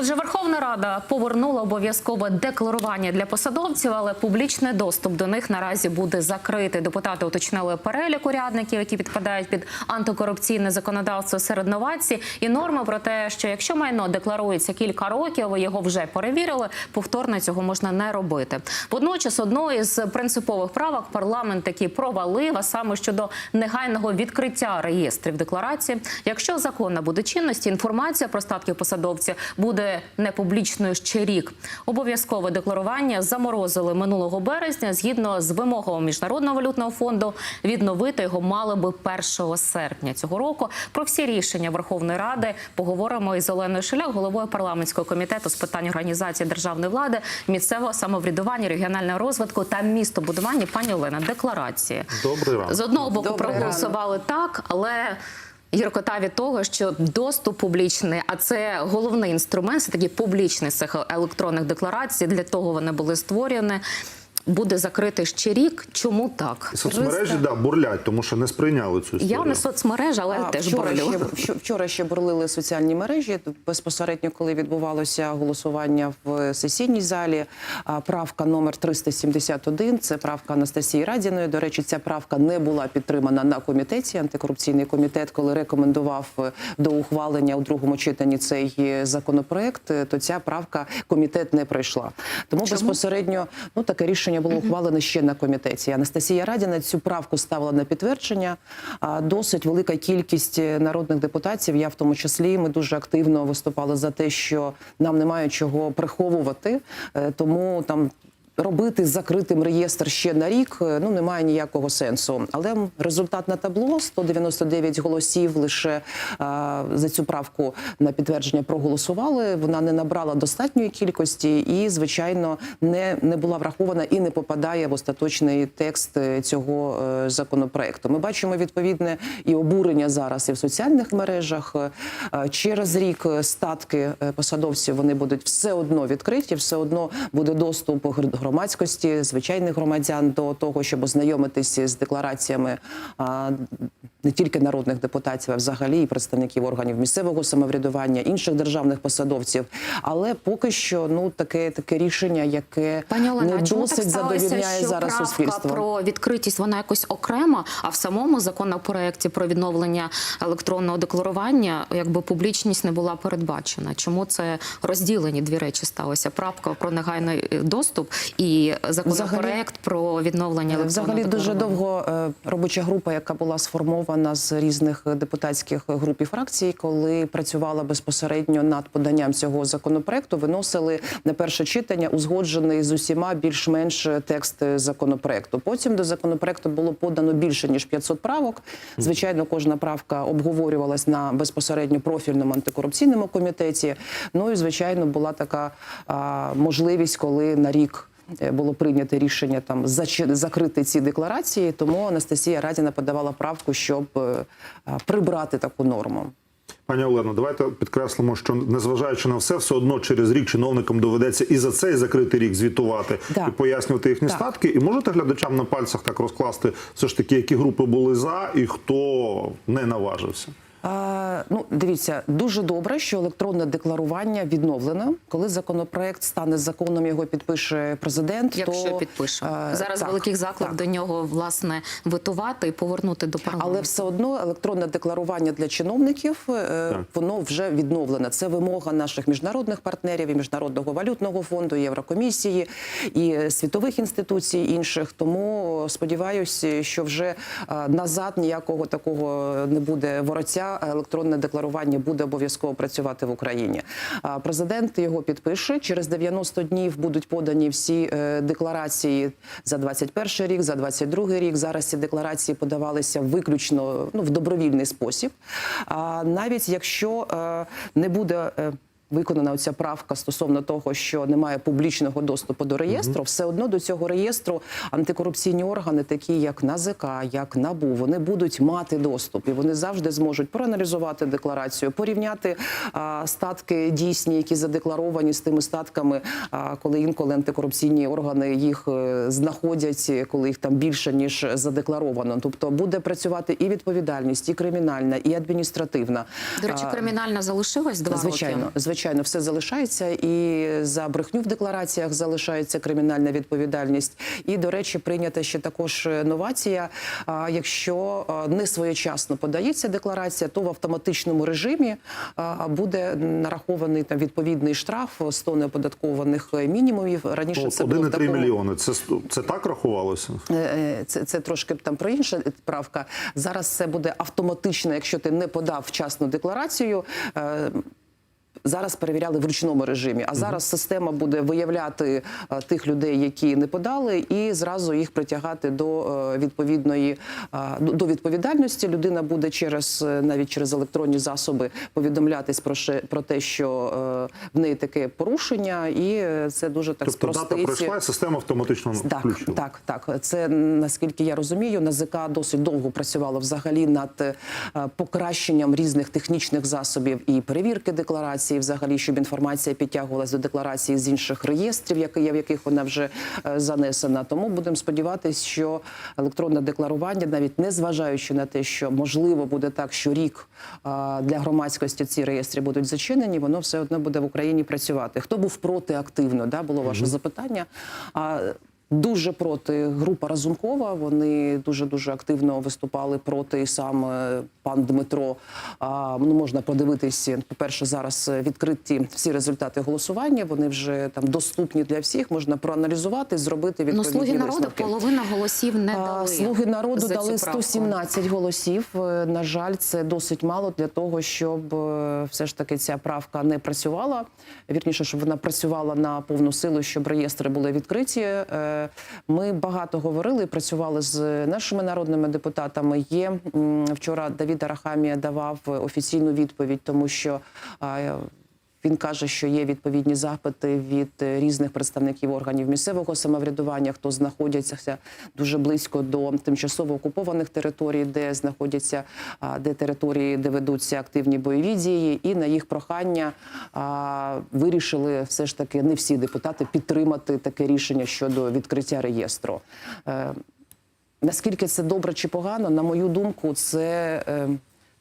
Отже, Верховна Рада повернула обов'язкове декларування для посадовців, але публічний доступ до них наразі буде закритий. Депутати уточнили перелік урядників, які підпадають під антикорупційне законодавство серед новацій, і норми про те, що якщо майно декларується кілька років, його вже перевірили, повторно цього можна не робити. Водночас, одною з принципових правок парламент таки провалив, а саме щодо негайного відкриття реєстрів декларації. Якщо закон набуде чинності, інформація про статки посадовців буде непублічною ще рік. Обов'язкове декларування заморозили минулого березня. Згідно з вимогами міжнародного валютного фонду, відновити його мали би 1 серпня цього року. Про всі рішення Верховної Ради поговоримо із Оленою Шиляк, головою парламентського комітету з питань організації державної влади, місцевого самоврядування, регіонального розвитку та містобудування. Пані Олена, декларації Добрий ранок. з одного боку Добрий проголосували так, але. Гіркота від того, що доступ публічний, а це головний інструмент, це такі публічні цих електронних декларацій. Для того вони були створені. Буде закритий ще рік. Чому так? Соцмережі да, бурлять, тому що не сприйняли цю історію. Я не соцмережа, але А, теж вчора боролю. ще, вчора ще бурлили соціальні мережі. Безпосередньо, коли відбувалося голосування в сесійній залі, правка номер 371, це правка Анастасії Радіної. До речі, ця правка не була підтримана на комітеті. Антикорупційний комітет, коли рекомендував е, до ухвалення у другому читанні цей е, законопроект, е, то ця правка комітет не пройшла. Тому безпосередньо ну таке рішення було ухвалене ще на комітеті. Анастасія Радіна цю правку ставила на підтвердження. Досить велика кількість е, народних депутатів, я в тому числі, ми дуже активно виступали за те, що нам немає чого приховувати, Е, тому там. Робити закритим реєстр ще на рік е, ну немає ніякого сенсу. Але результат на табло 199 голосів лише а, за цю правку на підтвердження проголосували. Вона не набрала достатньої кількості і, звичайно, не, не була врахована і не попадає в остаточний текст е, цього е, законопроекту. Ми бачимо відповідне і обурення зараз і в соціальних мережах. Е, е, Через рік е, статки е, посадовців вони будуть все одно відкриті, все одно буде доступ гр- громадськості, звичайних громадян до того, щоб ознайомитися з деклараціями не тільки народних депутатів, а взагалі і представників органів місцевого самоврядування, інших державних посадовців. Але поки що ну таке таке рішення, яке Пані Олена, не чому досить так сталося, задовільняє що зараз правка суспільство. про відкритість вона якось окрема, а в самому законопроекті про відновлення електронного декларування якби публічність не була передбачена. Чому це розділені дві речі сталося? Правка про негайний е, доступ і законопроект про відновлення електронного Взагалі дуже довго е, робоча група, яка була сформована з різних депутатських груп і фракцій, коли працювала безпосередньо над поданням цього законопроекту, виносили на перше читання узгоджений з усіма більш-менш текст законопроекту. Потім до законопроекту було подано більше ніж 500 правок. Звичайно, кожна правка обговорювалась на безпосередньо профільному антикорупційному комітеті. Ну і звичайно була така а, можливість, коли на рік. Е, було прийнято рішення там закрити ці декларації, тому Анастасія Радіна подавала правку, щоб е, прибрати таку норму. Пані Олено, давайте підкреслимо, що незважаючи на все, все одно через рік чиновникам доведеться і за цей закритий рік звітувати Да. і пояснювати їхні Так. статки. І можете глядачам на пальцях так розкласти все ж таки, які групи були за і хто не наважився. А, ну, дивіться, дуже добре, що електронне декларування відновлено. Коли законопроект стане законом, його підпише президент. Якщо то, підпише зараз так, великий заклик так. до нього власне витувати і повернути до парламенту. Але все одно електронне декларування для чиновників е, воно вже відновлене. Це вимога наших міжнародних партнерів, і міжнародного валютного фонду, і Єврокомісії, і світових інституцій інших. Тому сподіваюся, що вже е, назад ніякого такого не буде вороття. Електронне декларування буде обов'язково працювати в Україні. Президент його підпише. Через 90 днів будуть подані всі е, декларації за 21 рік, за 22 рік. Зараз ці декларації подавалися виключно ну, в добровільний спосіб. А навіть якщо е, не буде. Виконана оця правка стосовно того, що немає публічного доступу до реєстру, все одно до цього реєстру антикорупційні органи, такі як НАЗК, як НАБУ, вони будуть мати доступ і вони завжди зможуть проаналізувати декларацію, порівняти а, статки дійсні, які задекларовані з тими статками, а, коли інколи антикорупційні органи їх е, знаходять, коли їх там більше ніж задекларовано. Тобто буде працювати і відповідальність, і кримінальна, і адміністративна. До речі, кримінальна залишилась два Звичайно, роки. звичайно, звичайно, все залишається, і за брехню в деклараціях залишається кримінальна відповідальність. І, до речі, прийнята ще також новація. Якщо не своєчасно подається декларація, то в автоматичному режимі буде нарахований там відповідний штраф 100 неоподаткованих мінімумів. Раніше Ну, це було 1,3 такому- мільйони. Це, це так рахувалося? Е, е, Це, це трошки там про інша правка. Зараз це буде автоматично, якщо ти не подав вчасну декларацію. Зараз перевіряли в ручному режимі, а зараз система буде виявляти е, тих людей, які не подали, і зразу їх притягати до е, відповідної е, до- відповідальності. Людина буде через навіть через електронні засоби повідомлятись про про те, що в неї таке порушення, і це дуже так Тобто дата пройшла, і система автоматично Так, включила. так, так. Це наскільки я розумію, НАЗК досить довго працювало взагалі над покращенням різних технічних засобів і перевірки декларації, взагалі, щоб інформація підтягувалася до декларації з інших реєстрів, які є, в яких вона вже е, занесена. Тому будемо сподіватися, що електронне декларування, навіть не зважаючи на те, що можливо буде так, що рік е, для громадськості ці реєстри будуть зачинені, воно все одно буде в Україні працювати. Хто був проти активно? Да, було ваше запитання. Дуже проти група Разумкова. Вони дуже дуже активно виступали проти і сам е, пан Дмитро. А, ну можна подивитись. По перше, зараз відкриті всі результати голосування. Вони вже там доступні для всіх. Можна проаналізувати, зробити Ну, слуги народу висновки. половина голосів не А. Слуги народу за дали цю правку. 117 голосів. Е, На жаль, це досить мало для того, щоб е, все ж таки ця правка не працювала. Вірніше, щоб вона працювала на повну силу, щоб реєстри були відкриті. Ми багато говорили, і працювали з нашими народними депутатами. Є вчора Давід Арахамія давав офіційну відповідь, тому що. Е, він каже, що є відповідні запити від е, різних представників органів місцевого самоврядування, хто знаходяться дуже близько до тимчасово окупованих територій, де знаходяться де території, де ведуться активні бойові дії, і на їх прохання вирішили все ж таки не всі депутати підтримати таке рішення щодо відкриття реєстру. Е, Наскільки це добре чи погано, на мою думку, це.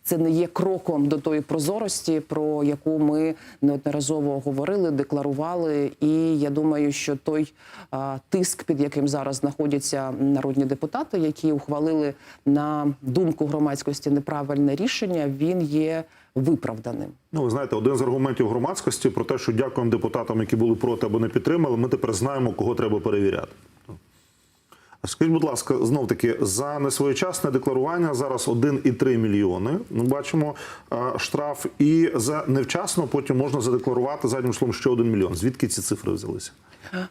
Це не є кроком до тої прозорості, про яку ми неодноразово говорили, декларували. І я думаю, що той а, тиск, під яким зараз знаходяться народні депутати, які ухвалили на думку громадськості неправильне рішення, він є виправданим. Ну, ви знаєте, один з аргументів громадськості про те, що дякуємо депутатам, які були проти або не підтримали. Ми тепер знаємо, кого треба перевіряти. Скажіть, будь ласка, знов таки за несвоєчасне декларування зараз 1,3 мільйони. Ми бачимо а, штраф, і за невчасно потім можна задекларувати заднім числом ще 1 мільйон. Звідки ці цифри взялися?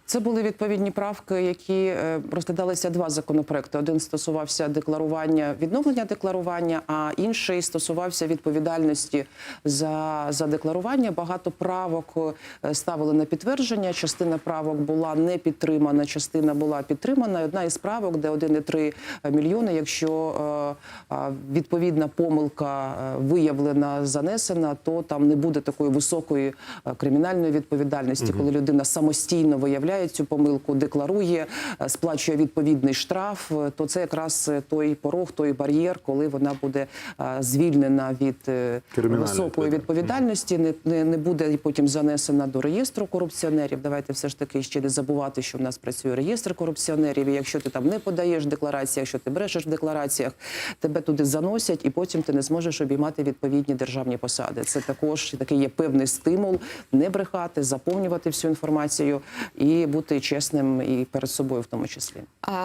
Це були відповідні правки, які е, розглядалися два законопроекти. Один стосувався декларування відновлення декларування, а інший стосувався відповідальності за, за декларування. Багато правок е, ставили на підтвердження. Частина правок була не підтримана, частина була підтримана. Одна із правок, де 1,3 мільйони, якщо е, е, відповідна помилка е, виявлена, занесена, то там не буде такої високої кримінальної відповідальності, коли людина самостійно виявляє цю помилку, декларує, сплачує відповідний штраф, то це якраз той порог, той бар'єр, коли вона буде звільнена від високої відповідальності. відповідальності, не, не, не буде потім занесена до реєстру корупціонерів. Давайте все ж таки ще не забувати, що в нас працює реєстр корупціонерів. І якщо ти там не подаєш декларації, якщо ти брешеш в деклараціях, тебе туди заносять, і потім ти не зможеш обіймати відповідні державні посади. Це також такий є певний стимул не брехати, заповнювати всю інформацію і бути чесним і перед собою, в тому числі.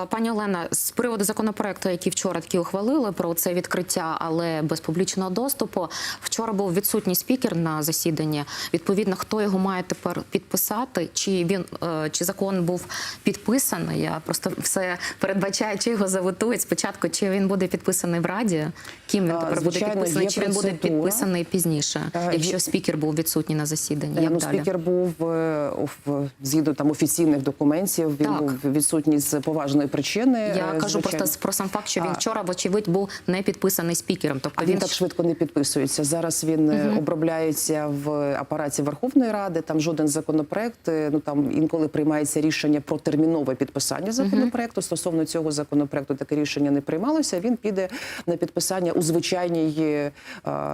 Пані Олена, з приводу законопроекту, який вчора таки ухвалили про це відкриття, але без публічного доступу. Вчора був відсутній спікер на засіданні. Відповідно, хто його має тепер підписати? Чи він е, чи закон був підписаний? Я просто все передбачаю, чи його заветують спочатку, чи він буде підписаний в раді? Ким він тепер буде звичайно, підписаний? Чи він буде підписаний пізніше, Е, якщо спікер був відсутній на засіданні? Е, Як ну, далі? спікер був е, згідно там офіційних документів. Він Так. був відсутній з поважної причини. Я е, кажу звичайно. просто про сам факт, що він вчора, вочевидь, був не підписаний спікером. Тобто А він так швидко не підписується. Зараз він е, обробляється в апараті Верховної Ради. Там жоден законопроект. Ну там інколи приймається рішення про термінове підписання законопроекту. Стосовно цього законопроекту таке рішення не приймалося, він піде на підписання у звичайній е,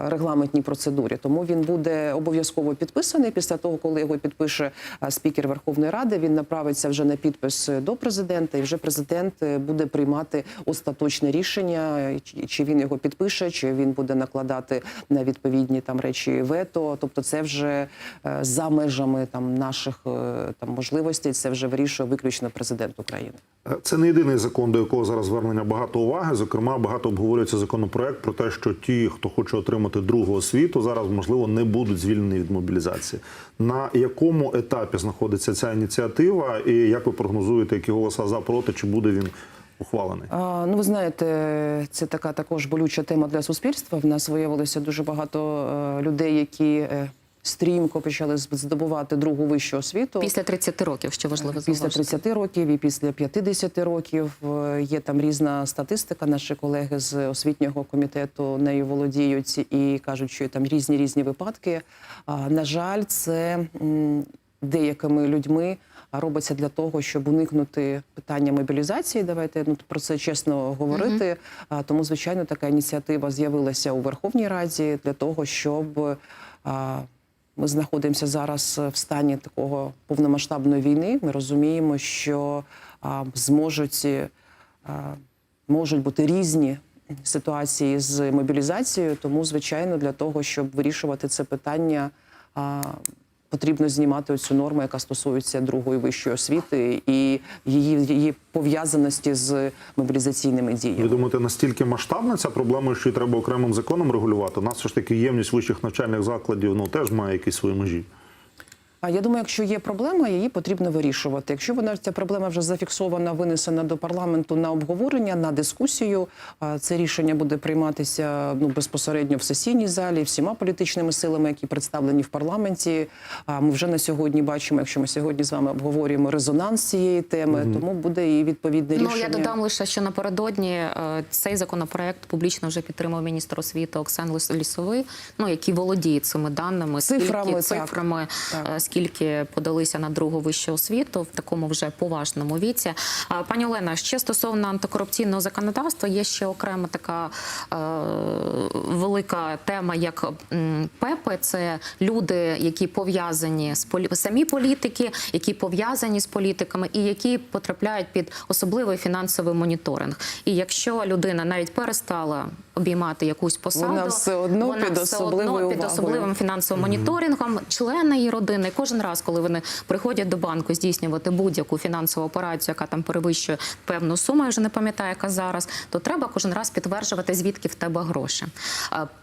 регламентній процедурі. Тому він буде обов'язково підписаний. Після того, коли його підпише е, спікер Верховної Ради, він направиться вже на підпис до президента, і вже президент е, буде приймати остаточне рішення, е, чи- він його підпише, чи він буде накладати на відповідні там речі вето. Тобто, це вже е, за межами там наших е, там можливостей. Це вже вирішує виключно президент України. Е, Це не єдиний закон, до якого зараз звернення багато уваги. Зокрема, багато обговорюється законопроект про те, що ті, хто хоче отримати другу освіту, зараз можливо не будуть звільнені від мобілізації. На якому етапі знаходиться ця ініціатива, і як ви прогнозуєте, які голоса за проти, чи буде він ухвалений? А, ну, ви знаєте, це така також болюча тема для суспільства. В нас виявилося дуже багато е, людей, які е, стрімко почали здобувати другу вищу освіту. Після 30 років, що важливо Після зауважити. 30 років і після 50 років Е, є там різна статистика. Наші колеги з освітнього комітету нею володіють і кажуть, що там різні різні випадки. На жаль, це деякими людьми робиться для того, щоб уникнути питання мобілізації. Давайте ну про це чесно говорити. А, Тому, звичайно, така ініціатива з'явилася у Верховній Раді для того, щоб. а, ми знаходимося зараз в стані такого повномасштабної війни. Ми розуміємо, що а, зможуть а, можуть бути різні ситуації з мобілізацією. Тому, звичайно, для того, щоб вирішувати це питання. а, Потрібно знімати цю норму, яка стосується другої вищої освіти, і її, її пов'язаності з мобілізаційними Ви діями. думаєте, настільки масштабна ця проблема, що її треба окремим законом регулювати? У нас все ж таки ємність вищих навчальних закладів ну теж має якісь свої межі. А я думаю, якщо є проблема, її потрібно вирішувати. Якщо вона ця проблема вже зафіксована, винесена до парламенту на обговорення, на дискусію, це рішення буде прийматися ну безпосередньо в сесійній залі, всіма політичними силами, які представлені в парламенті. А ми вже на сьогодні бачимо, якщо ми сьогодні з вами обговорюємо резонанс цієї теми, тому буде і відповідне рішення. Ну я додам лише, що напередодні е, цей законопроект публічно вже підтримав міністр освіти Оксан Лис- Лісовий, ну який володіє цими даними, Цифрами, скільки так. цифрами, Так. Е, скільки подалися на другу вищу освіту в такому вже поважному віці. Пані Олена, ще стосовно антикорупційного законодавства, є ще окрема така е, велика тема, як ПЕПи. Це люди, які пов'язані з полі... самі політики, які пов'язані з політиками, і які потрапляють під особливий фінансовий моніторинг. І якщо людина навіть перестала обіймати якусь посаду, Вона все одно вона під все одно під особливим фінансовим моніторингом, члени її родини. Кожен раз, коли вони приходять до банку здійснювати будь-яку фінансову операцію, яка там перевищує певну суму, я вже не пам'ятаю, яка зараз, то треба кожен раз підтверджувати, звідки в тебе гроші.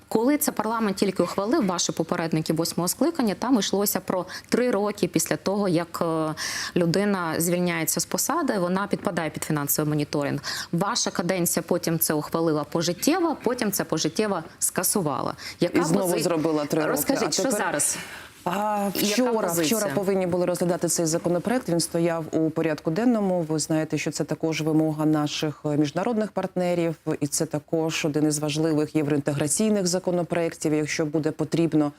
Коли це парламент тільки ухвалив, ваші попередники восьмого скликання, там йшлося про три роки після того, як е, людина звільняється з посади, вона підпадає під фінансовий моніторинг. Ваша каденція потім це ухвалила пожиттєво, потім це пожиттєво скасувала. Яка І знову пози- зробила три роки. Розкажіть, А що тепер- зараз? А вчора, вчора повинні були розглядати цей законопроект. Він стояв у порядку денному. Ви знаєте, що це також вимога наших е, міжнародних партнерів, і це також один із важливих євроінтеграційних законопроєктів. Якщо буде потрібно,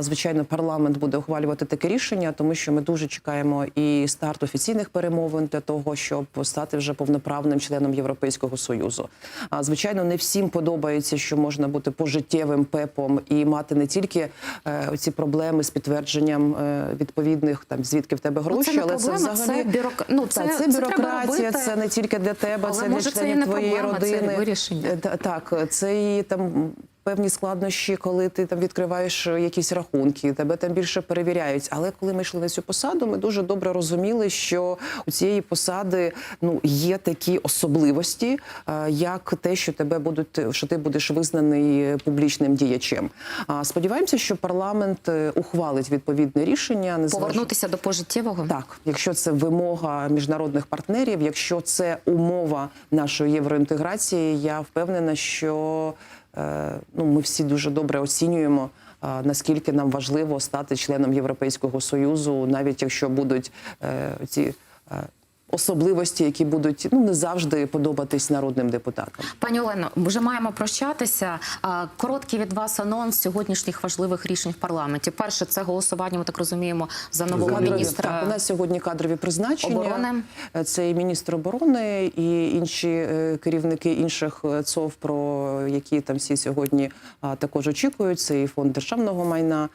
звичайно, парламент буде ухвалювати таке рішення, тому що ми дуже чекаємо і старт офіційних перемовин для того, щоб стати вже повноправним членом Європейського союзу. А звичайно, не всім подобається, що можна бути пожиттєвим пепом і мати не тільки е, ці проблеми з підтвердженням е, відповідних там звідки в тебе Ну, гроші, це але проблема, це взагалі це бюрок- ну, це- Та, це це бюрократія, це не тільки для тебе, Але, це для може, це членів твоєї проблема, це родини. вирішення. Е, та- Так, це і там. Певні складнощі, коли ти там відкриваєш е, якісь рахунки, тебе там більше перевіряють. Але коли ми йшли на цю посаду, ми дуже добре розуміли, що у цієї посади ну є такі особливості, е, як те, що тебе будуть, що ти будеш визнаний е, публічним діячем. Сподіваємося, що парламент е, ухвалить відповідне рішення, незваж- Повернутися до пожиттєвого? так, якщо це вимога міжнародних партнерів, якщо це умова нашої євроінтеграції, я впевнена, що е, ну, ми всі дуже добре оцінюємо. е, Наскільки нам важливо стати членом Європейського союзу, навіть якщо будуть е, ці е, особливості, які будуть ну не завжди подобатись народним депутатам. Пані Олено, вже маємо прощатися. Короткий від вас анонс сьогоднішніх важливих рішень в парламенті. Перше, це голосування. Ми так розуміємо за нового Кадрові, міністра. так, у нас сьогодні кадрові призначення. оборони. Це і міністр оборони, і інші е, керівники інших е, ЦОВ, про які там всі сьогодні також очікують. Це і фонд державного майна.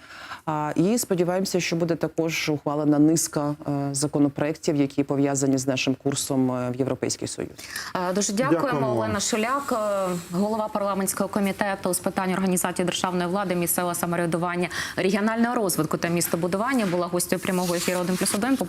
І сподіваємося, що буде також ухвалена низка е, законопроєктів, які пов'язані з нашим курсом е, в Європейський Союз. Е, Дуже дякуємо. Дякуємо. Олена Шуляк, е, голова парламентського комітету з питань організації державної влади, місцевого самоврядування, регіонального розвитку та містобудування, була гостю прямого ефіру 1+,1.